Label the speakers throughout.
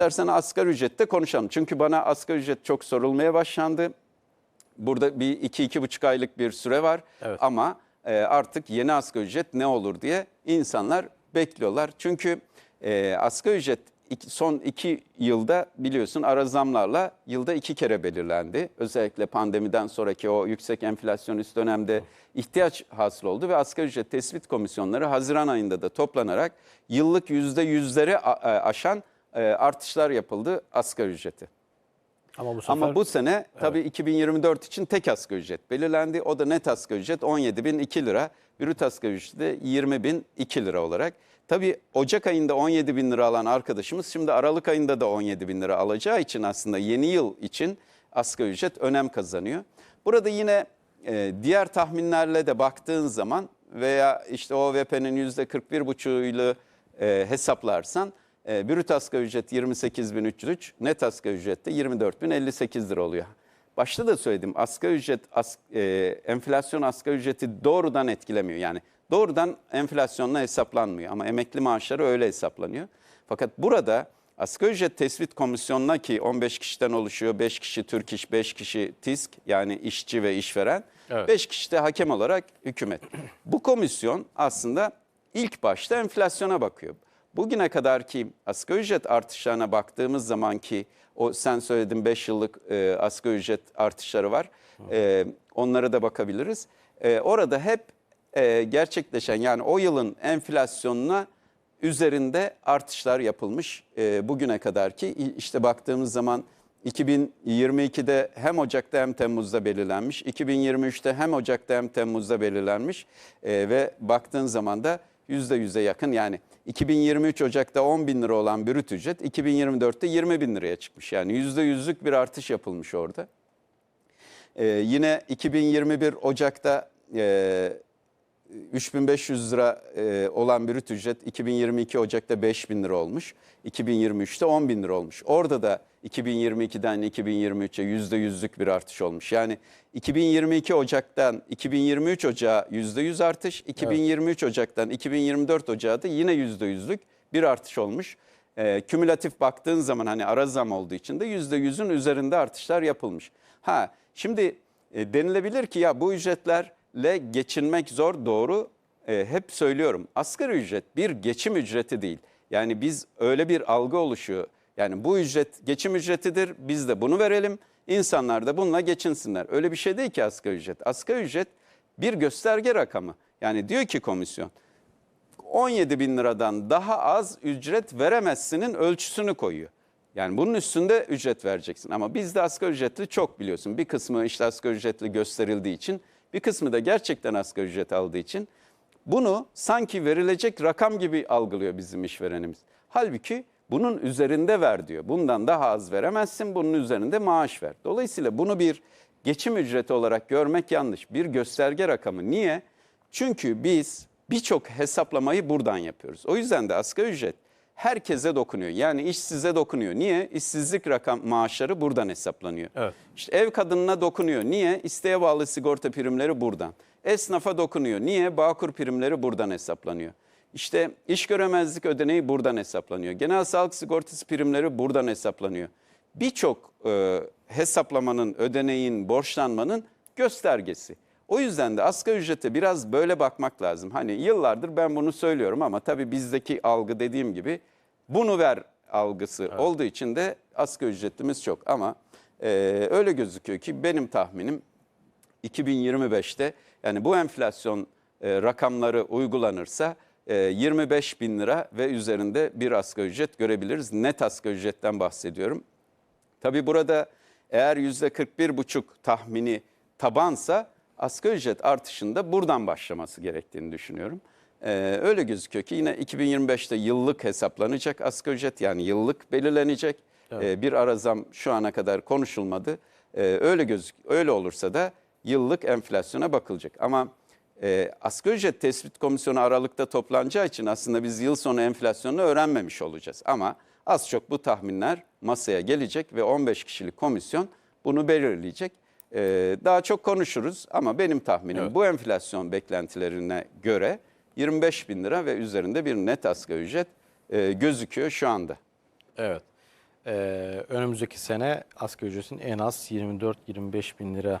Speaker 1: dersen asgari ücrette konuşalım. Çünkü bana asgari ücret çok sorulmaya başlandı. Burada bir iki, iki buçuk aylık bir süre var.
Speaker 2: Evet.
Speaker 1: Ama e, artık yeni asgari ücret ne olur diye insanlar bekliyorlar. Çünkü e, asgari ücret iki- son iki yılda biliyorsun ara zamlarla yılda iki kere belirlendi. Özellikle pandemiden sonraki o yüksek enflasyonist dönemde ihtiyaç hasıl oldu ve asgari ücret tespit komisyonları Haziran ayında da toplanarak yıllık yüzde yüzleri a- aşan e, artışlar yapıldı asgari ücreti.
Speaker 2: Ama bu sefer
Speaker 1: Ama bu sene tabii 2024 için tek asgari ücret belirlendi. O da net asgari ücret 17.002 lira. Brüt asgari ücret de 20.002 lira olarak. Tabii Ocak ayında 17 bin lira alan arkadaşımız şimdi Aralık ayında da 17 bin lira alacağı için aslında yeni yıl için asgari ücret önem kazanıyor. Burada yine e, diğer tahminlerle de baktığın zaman veya işte OVP'nin %41,5'uyla e, hesaplarsan e, brüt asgari ücret 28.303, net asgari ücret de 24.058 lira oluyor. Başta da söyledim asgari ücret, as, e, enflasyon asgari ücreti doğrudan etkilemiyor. Yani doğrudan enflasyonla hesaplanmıyor ama emekli maaşları öyle hesaplanıyor. Fakat burada asgari ücret tespit komisyonuna ki 15 kişiden oluşuyor, 5 kişi Türk İş, 5 kişi TİSK yani işçi ve işveren,
Speaker 2: Evet.
Speaker 1: 5 kişi de hakem olarak hükümet. Bu komisyon aslında ilk başta enflasyona bakıyor. Bugüne kadar ki asgari ücret artışlarına baktığımız zaman ki o sen söyledin 5 yıllık e, asgari ücret artışları var. E, onlara da bakabiliriz. E, orada hep e, gerçekleşen yani o yılın enflasyonuna üzerinde artışlar yapılmış e, bugüne kadar ki işte baktığımız zaman 2022'de hem Ocak'ta hem Temmuz'da belirlenmiş, 2023'te hem Ocak'ta hem Temmuz'da belirlenmiş e, ve baktığın zaman da %100'e yakın yani 2023 Ocak'ta 10 bin lira olan brüt ücret 2024'te 20 bin liraya çıkmış. Yani %100'lük bir artış yapılmış orada. Ee, yine 2021 Ocak'ta e, 3500 lira e, olan brüt ücret 2022 Ocak'ta 5000 lira olmuş. 2023'te 10 bin lira olmuş. Orada da 2022'den 2023'e %100'lük bir artış olmuş. Yani 2022 Ocak'tan 2023 Ocağı %100 artış, 2023 Ocak'tan 2024 Ocağı da yine %100'lük bir artış olmuş. E, kümülatif baktığın zaman hani ara zam olduğu için de %100'ün üzerinde artışlar yapılmış. Ha şimdi e, denilebilir ki ya bu ücretlerle geçinmek zor doğru. E, hep söylüyorum asgari ücret bir geçim ücreti değil. Yani biz öyle bir algı oluşuyor. Yani bu ücret geçim ücretidir biz de bunu verelim. İnsanlar da bununla geçinsinler. Öyle bir şey değil ki asgari ücret. Asgari ücret bir gösterge rakamı. Yani diyor ki komisyon 17 bin liradan daha az ücret veremezsinin ölçüsünü koyuyor. Yani bunun üstünde ücret vereceksin. Ama bizde asgari ücretli çok biliyorsun. Bir kısmı işte asgari ücretli gösterildiği için, bir kısmı da gerçekten asgari ücret aldığı için bunu sanki verilecek rakam gibi algılıyor bizim işverenimiz. Halbuki bunun üzerinde ver diyor. Bundan daha az veremezsin, bunun üzerinde maaş ver. Dolayısıyla bunu bir geçim ücreti olarak görmek yanlış. Bir gösterge rakamı. Niye? Çünkü biz birçok hesaplamayı buradan yapıyoruz. O yüzden de asgari ücret herkese dokunuyor. Yani işsize dokunuyor. Niye? İşsizlik rakam maaşları buradan hesaplanıyor.
Speaker 2: Evet.
Speaker 1: İşte ev kadınına dokunuyor. Niye? İsteğe bağlı sigorta primleri buradan. Esnafa dokunuyor. Niye? Bağkur primleri buradan hesaplanıyor. İşte iş göremezlik ödeneği buradan hesaplanıyor. Genel sağlık sigortası primleri buradan hesaplanıyor. Birçok e, hesaplamanın, ödeneğin, borçlanmanın göstergesi. O yüzden de asgari ücrete biraz böyle bakmak lazım. Hani yıllardır ben bunu söylüyorum ama tabii bizdeki algı dediğim gibi bunu ver algısı olduğu için de asgari ücretlimiz çok. Ama e, öyle gözüküyor ki benim tahminim 2025'te yani bu enflasyon e, rakamları uygulanırsa e, 25 bin lira ve üzerinde bir asgari ücret görebiliriz. Net asgari ücretten bahsediyorum. Tabii burada eğer %41,5 tahmini tabansa asgari ücret artışında buradan başlaması gerektiğini düşünüyorum. Ee, öyle gözüküyor ki yine 2025'te yıllık hesaplanacak asgari ücret yani yıllık belirlenecek. Ee, bir ara zam şu ana kadar konuşulmadı. Ee, öyle gözük öyle olursa da yıllık enflasyona bakılacak. Ama e, asgari ücret tespit komisyonu Aralık'ta toplanacağı için aslında biz yıl sonu enflasyonunu öğrenmemiş olacağız. Ama az çok bu tahminler masaya gelecek ve 15 kişilik komisyon bunu belirleyecek. Ee, daha çok konuşuruz ama benim tahminim
Speaker 2: Evet.
Speaker 1: bu enflasyon beklentilerine göre 25 bin lira ve üzerinde bir net asgari ücret e, gözüküyor şu anda.
Speaker 2: Evet. e, önümüzdeki sene asgari ücretin en az 24-25 bin lira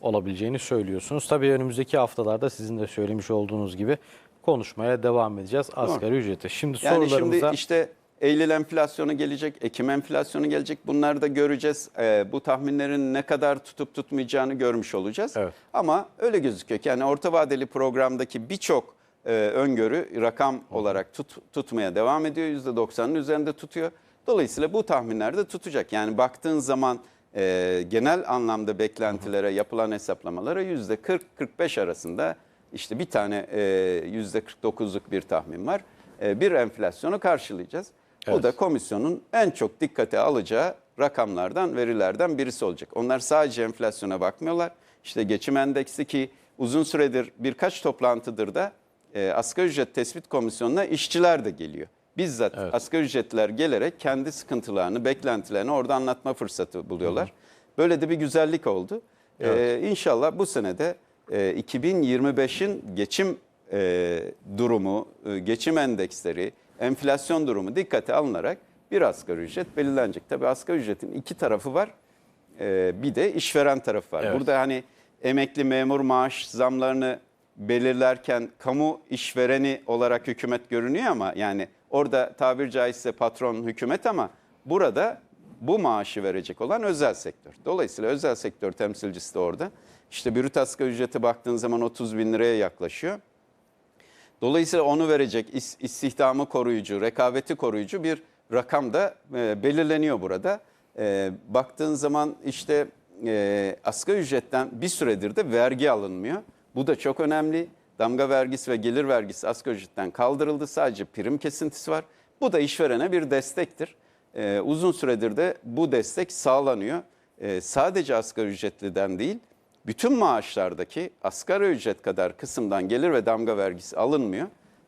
Speaker 2: olabileceğini söylüyorsunuz. Tabii önümüzdeki haftalarda sizin de söylemiş olduğunuz gibi konuşmaya devam edeceğiz asgari ücreti. Şimdi
Speaker 1: Yani
Speaker 2: sorularımıza
Speaker 1: şimdi işte Eylül enflasyonu gelecek, Ekim enflasyonu gelecek. Bunları da göreceğiz. Ee, bu tahminlerin ne kadar tutup tutmayacağını görmüş olacağız.
Speaker 2: Evet.
Speaker 1: Ama öyle gözüküyor ki yani orta vadeli programdaki birçok e, öngörü rakam olarak tut, tutmaya devam ediyor. %90'ın üzerinde tutuyor. Dolayısıyla bu tahminler de tutacak. Yani baktığın zaman e, genel anlamda beklentilere, yapılan hesaplamalara %40-45 arasında işte bir tane e, %49'luk bir tahmin var. E, bir enflasyonu karşılayacağız.
Speaker 2: Evet.
Speaker 1: da komisyonun en çok dikkate alacağı rakamlardan, verilerden birisi olacak. Onlar sadece enflasyona bakmıyorlar. İşte geçim endeksi ki uzun süredir birkaç toplantıdır da e, asgari ücret tespit komisyonuna işçiler de geliyor. Bizzat asgari ücretliler gelerek kendi sıkıntılarını, beklentilerini orada anlatma fırsatı buluyorlar. Böyle de bir güzellik oldu. E, inşallah bu senede e, 2025'in geçim e, durumu, e, geçim endeksleri, enflasyon durumu dikkate alınarak bir asgari ücret belirlenecek. Tabii asgari ücretin iki tarafı var. E, bir de işveren tarafı var.
Speaker 2: Evet.
Speaker 1: Burada hani emekli memur maaş zamlarını belirlerken kamu işvereni olarak hükümet görünüyor ama yani orada tabir caizse patron hükümet ama burada bu maaşı verecek olan özel sektör. Dolayısıyla özel sektör temsilcisi de orada. İşte brüt asgari ücrete baktığın zaman 30 bin liraya yaklaşıyor. Dolayısıyla onu verecek is- istihdamı koruyucu, rekabeti koruyucu bir rakam da e, belirleniyor burada. E, baktığın zaman işte e, asgari ücretten bir süredir de vergi alınmıyor. Bu da çok önemli. Damga vergisi ve gelir vergisi asgari ücretten kaldırıldı. Sadece prim kesintisi var. Bu da işverene bir destektir. E, uzun süredir de bu destek sağlanıyor. Sadece asgari ücretliden değil, bütün maaşlardaki asgari ücret kadar kısımdan gelir ve damga vergisi alınmıyor.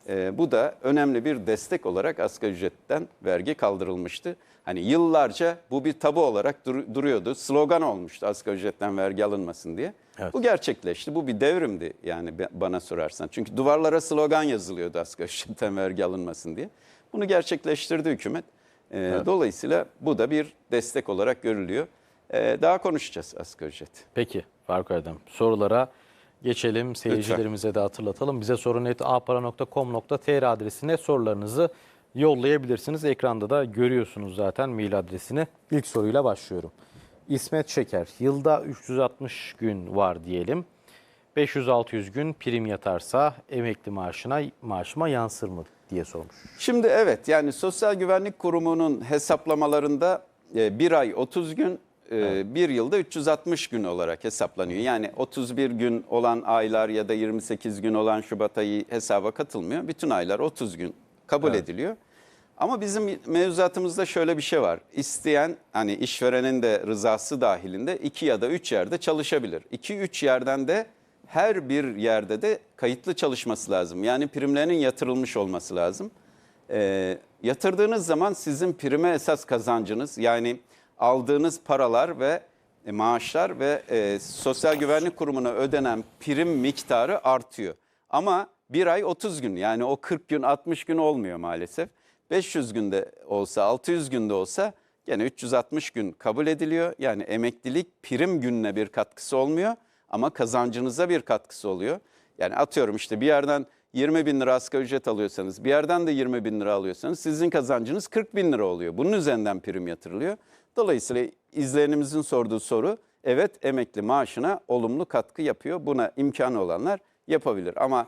Speaker 1: Ee, bu da önemli bir destek olarak asgari ücretten vergi kaldırılmıştı. Hani yıllarca bu bir tabu olarak dur- duruyordu. Slogan olmuştu asgari ücretten vergi alınmasın diye.
Speaker 2: Evet.
Speaker 1: Bu gerçekleşti. Bu bir devrimdi yani bana sorarsan. Çünkü duvarlara slogan yazılıyordu asgari ücretten vergi alınmasın diye. Bunu gerçekleştirdi hükümet. Ee, Dolayısıyla bu da bir destek olarak görülüyor. Ee, daha konuşacağız asgari ücret.
Speaker 2: Peki Faruk Erdem sorulara geçelim. Seyircilerimize de hatırlatalım. Bize sorun.apara.com.tr adresine sorularınızı yollayabilirsiniz. Ekranda da görüyorsunuz zaten mail adresini. İlk soruyla başlıyorum. İsmet Şeker, yılda 360 gün var diyelim. 500-600 gün prim yatarsa emekli maaşına maaşıma yansır mı diye sormuş.
Speaker 1: Şimdi evet yani Sosyal Güvenlik Kurumu'nun hesaplamalarında e, bir ay 30 gün, e, bir yılda 360 gün olarak hesaplanıyor. Yani 31 gün olan aylar ya da 28 gün olan Şubat ayı hesaba katılmıyor. Bütün aylar 30 gün kabul ediliyor. Ama bizim mevzuatımızda şöyle bir şey var. İsteyen hani işverenin de rızası dahilinde iki ya da üç yerde çalışabilir. İki üç yerden de her bir yerde de kayıtlı çalışması lazım. Yani primlerinin yatırılmış olması lazım. Ee, yatırdığınız zaman sizin prime esas kazancınız yani aldığınız paralar ve e, maaşlar ve e, Sosyal Güvenlik Kurumu'na ödenen prim miktarı artıyor. Ama bir ay 30 gün yani o 40 gün 60 gün olmuyor maalesef. 500 günde olsa 600 günde olsa gene 360 gün kabul ediliyor. Yani emeklilik prim gününe bir katkısı olmuyor ama kazancınıza bir katkısı oluyor. Yani atıyorum işte bir yerden 20 bin lira asgari ücret alıyorsanız, bir yerden de 20 bin lira alıyorsanız sizin kazancınız 40 bin lira oluyor. Bunun üzerinden prim yatırılıyor. Dolayısıyla izleyenimizin sorduğu soru, evet emekli maaşına olumlu katkı yapıyor. Buna imkanı olanlar yapabilir. Ama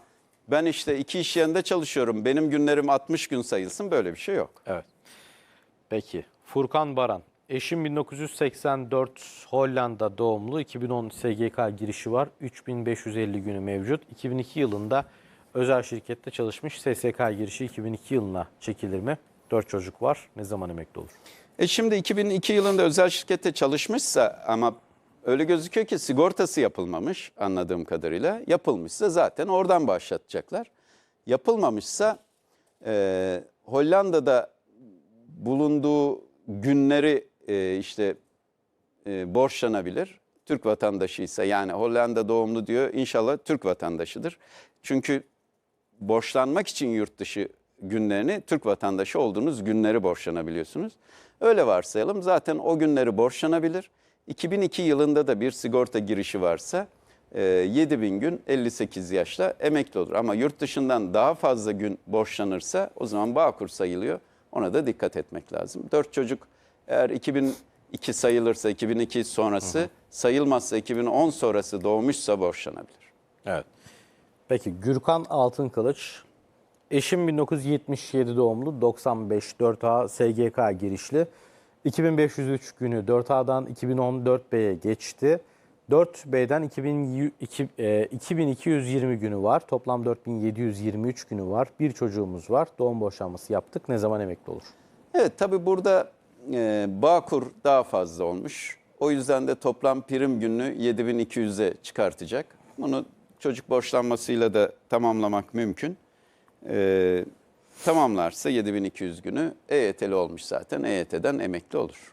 Speaker 1: ben işte iki iş yerinde çalışıyorum, benim günlerim 60 gün sayılsın böyle bir şey yok.
Speaker 2: Evet. Peki. Furkan Baran. Eşim 1984 Hollanda doğumlu. 2010 SGK girişi var. 3550 günü mevcut. 2002 yılında özel şirkette çalışmış. SSK girişi 2002 yılına çekilir mi? 4 çocuk var. Ne zaman emekli olur?
Speaker 1: E şimdi 2002 yılında özel şirkette çalışmışsa ama öyle gözüküyor ki sigortası yapılmamış anladığım kadarıyla. Yapılmışsa zaten oradan başlatacaklar. Yapılmamışsa e, Hollanda'da bulunduğu günleri e, işte e, borçlanabilir. Türk vatandaşıysa yani Hollanda doğumlu diyor inşallah Türk vatandaşıdır. Çünkü borçlanmak için yurt dışı günlerini Türk vatandaşı olduğunuz günleri borçlanabiliyorsunuz. Öyle varsayalım zaten o günleri borçlanabilir. 2002 yılında da bir sigorta girişi varsa e, 7000 gün 58 yaşta emekli olur. Ama yurt dışından daha fazla gün borçlanırsa o zaman Bağkur sayılıyor. Ona da dikkat etmek lazım. 4 çocuk eğer 2002 sayılırsa 2002 sonrası sayılmazsa 2010 sonrası doğmuşsa borçlanabilir.
Speaker 2: Evet. Peki Gürkan Altınkılıç, eşim 1977 doğumlu, 95 4A SGK girişli. 2503 günü 4A'dan 2014B'ye geçti. 4B'den 2000 iki- e, 2220 günü var. Toplam 4723 günü var. Bir çocuğumuz var. Doğum boşanması yaptık. Ne zaman emekli olur?
Speaker 1: Evet tabi burada e, Bağkur daha fazla olmuş. O yüzden de toplam prim gününü 7200'e çıkartacak. Bunu çocuk borçlanmasıyla da tamamlamak mümkün. E, tamamlarsa 7200 günü EYT'li olmuş zaten. EYT'den emekli olur.